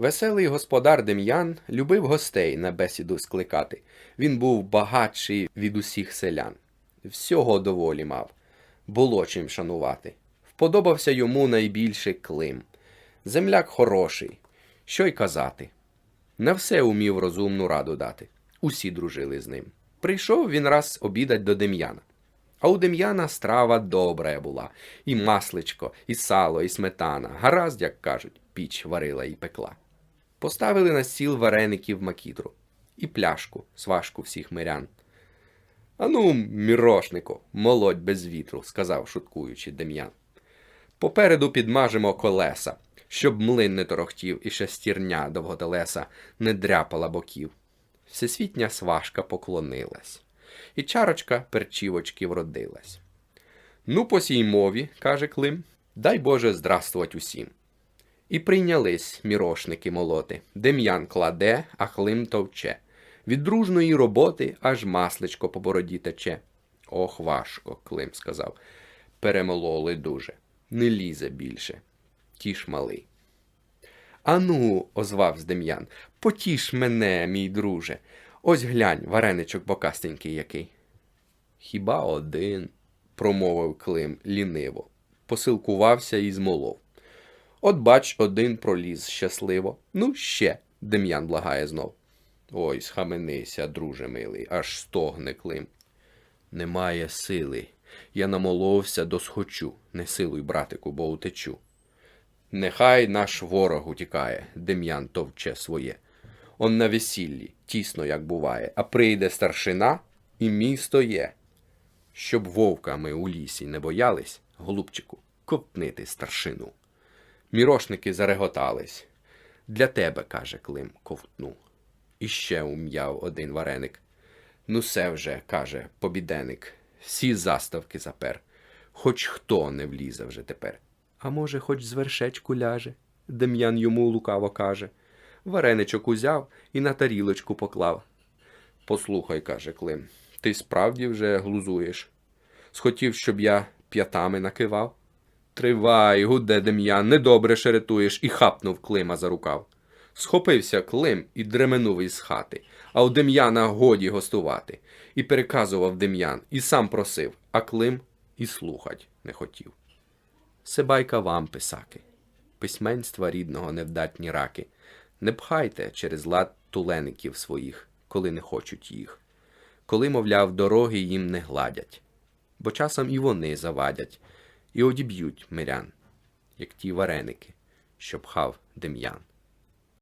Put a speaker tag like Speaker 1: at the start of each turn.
Speaker 1: Веселий господар Дем'ян любив гостей на бесіду скликати. Він був багатший від усіх селян. Всього доволі мав, було чим шанувати. Вподобався йому найбільше Клим. Земляк хороший, що й казати. На все умів розумну раду дати. Усі дружили з ним. Прийшов він раз обідать до Дем'яна. А у Дем'яна страва добра була, і масличко, і сало, і сметана. Гаразд, як кажуть, піч варила і пекла. Поставили на стіл вареників макітру і пляшку, сважку всіх мирян. Ану, мірошнику, молодь без вітру, сказав, шуткуючи Дем'ян. Попереду підмажемо колеса, щоб млин не торохтів і шестірня довготелеса не дряпала боків. Всесвітня сважка поклонилась, і чарочка перчівочки вродилась. Ну, по сій мові, каже Клим, дай Боже здравствувать усім. І прийнялись мірошники молоти. Дем'ян кладе, а Клим товче. Від дружної роботи аж масличко по бороді тече. Ох, важко, Клим сказав. Перемололи дуже. Не лізе більше. Тіш малий. Ану, озвався Дем'ян, потіш мене, мій друже. Ось глянь, вареничок бокастенький який. Хіба один, промовив Клим ліниво, посилкувався і змолов. От бач, один проліз щасливо. Ну, ще, Дем'ян благає знов. Ой, схаменися, друже милий, аж стогне Клим. Немає сили. Я намоловся досхочу. Не силуй, братику, бо утечу. Нехай наш ворог утікає, Дем'ян товче своє. Он на весіллі, тісно, як буває, а прийде старшина, і місто є. Щоб вовками у лісі не боялись, голубчику, копнити старшину. Мірошники зареготались. Для тебе, каже Клим, ковтну. І ще ум'яв один вареник. Ну, се вже, каже побіденик, всі заставки запер. Хоч хто не влізе вже тепер. А може, хоч з вершечку ляже, Дем'ян йому лукаво каже. Вареничок узяв і на тарілочку поклав. Послухай, каже Клим, ти справді вже глузуєш. Схотів, щоб я п'ятами накивав? Тривай, гуде Дем'ян, недобре шеретуєш, і хапнув Клима за рукав. Схопився Клим і дременув із хати, а у Дем'яна годі гостувати. І переказував Дем'ян, і сам просив, а Клим і слухать не хотів. Це байка вам, писаки, письменства рідного невдатні раки. Не пхайте через лад тулеників своїх, коли не хочуть їх. Коли, мовляв, дороги їм не гладять, бо часом і вони завадять, і одіб'ють мирян, як ті вареники, що пхав Дем'ян.